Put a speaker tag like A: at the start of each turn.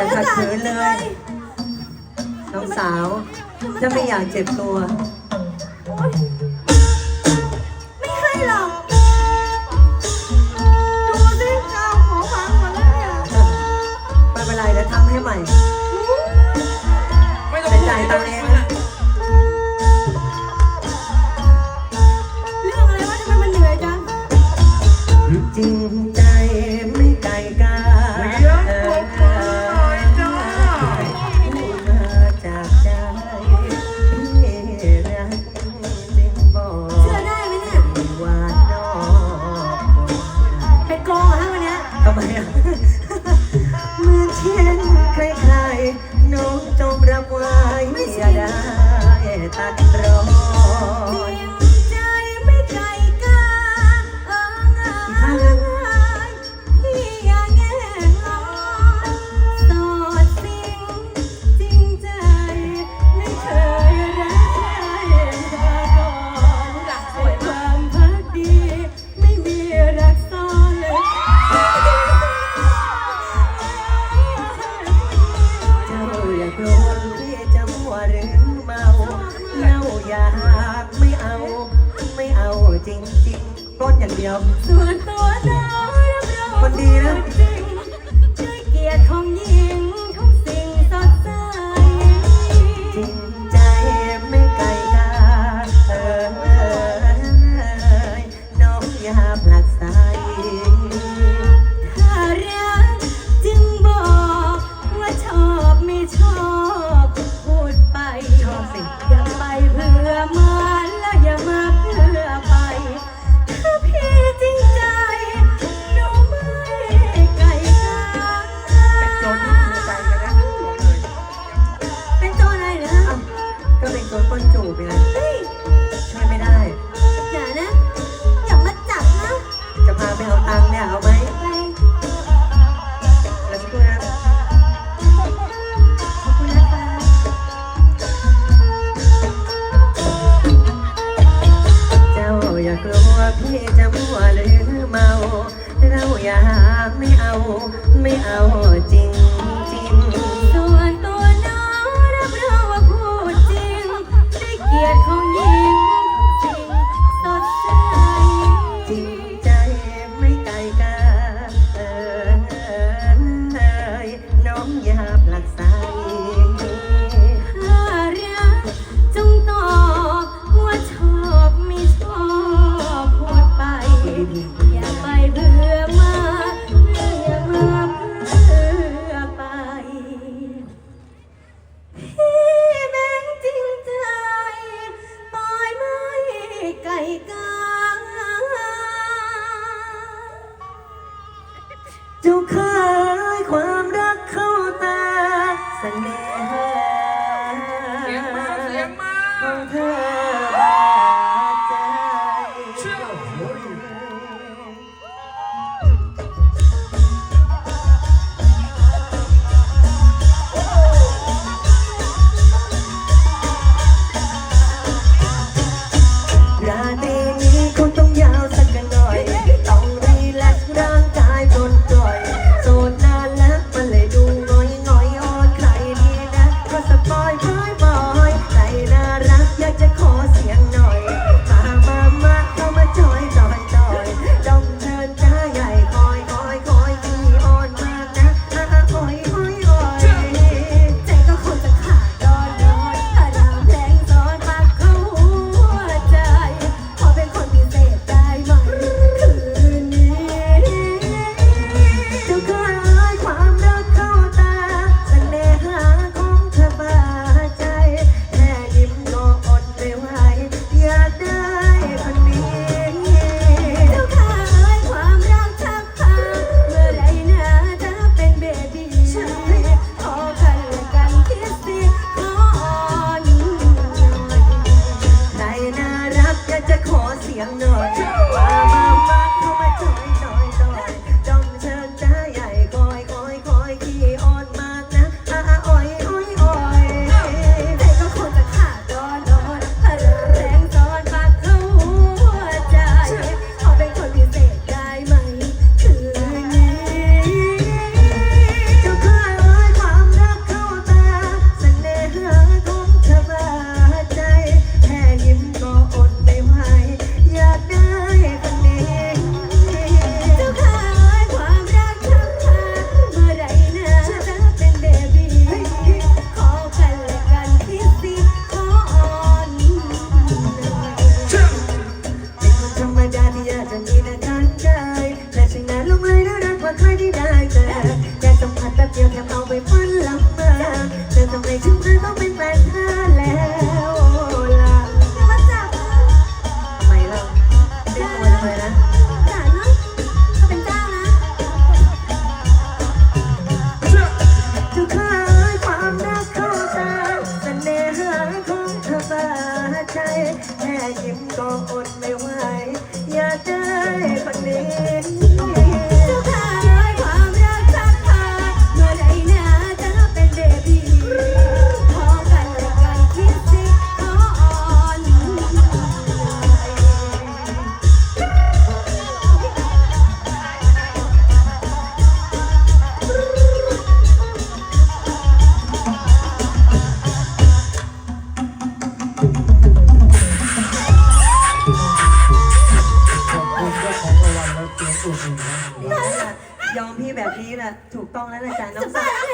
A: อย่าขัดขืนเลย น้องสาวจะไม่อยากเจ็บตัว
B: ไม่ให้หรอก ดูสิเจ้าของพังมาแล้วเนี่ย
A: ไม่เป็นไรแล้วทำให้ใหม่
C: ไม่ต้องพู
A: เป็นจตังค์เอง
B: คนดีนะ ก้นจูบไปเลย
A: ช่วยไม่ได้
C: อย่านะ อย่า
A: มาจับ
B: นะ
A: จะพา
B: ไปเอาตังค์เนี่ย
A: เอาไห
B: มไปแล้วสักครนขอบคุณนะคะ
A: เจ้าอย่ากลัวพี่จะมั่หรือเมาเราอย่าไม่เอาไม่เอาจริง อยา
B: ก
A: จะเอา
B: ไปปั้นลำมาแต่ทำไมถึงเธอต้อง
C: เป็นแฟนเธอแล้
B: วล่ะไม่หรอ
A: กไม่ควร
B: เลยนะจ๋าเนาะ
A: เขาเป็นเานะทุกครั้
B: งค
A: วามรักเข้าตาเส
B: น่หาของเธอบาดใจแค่ยิ้มก็อด
A: ไม่ไหวอยาก
B: ได้คนนี้ พี่
A: แบบนี้แหละถูกต้องแล้วนะจ๊ะน้องสา
B: บ้าว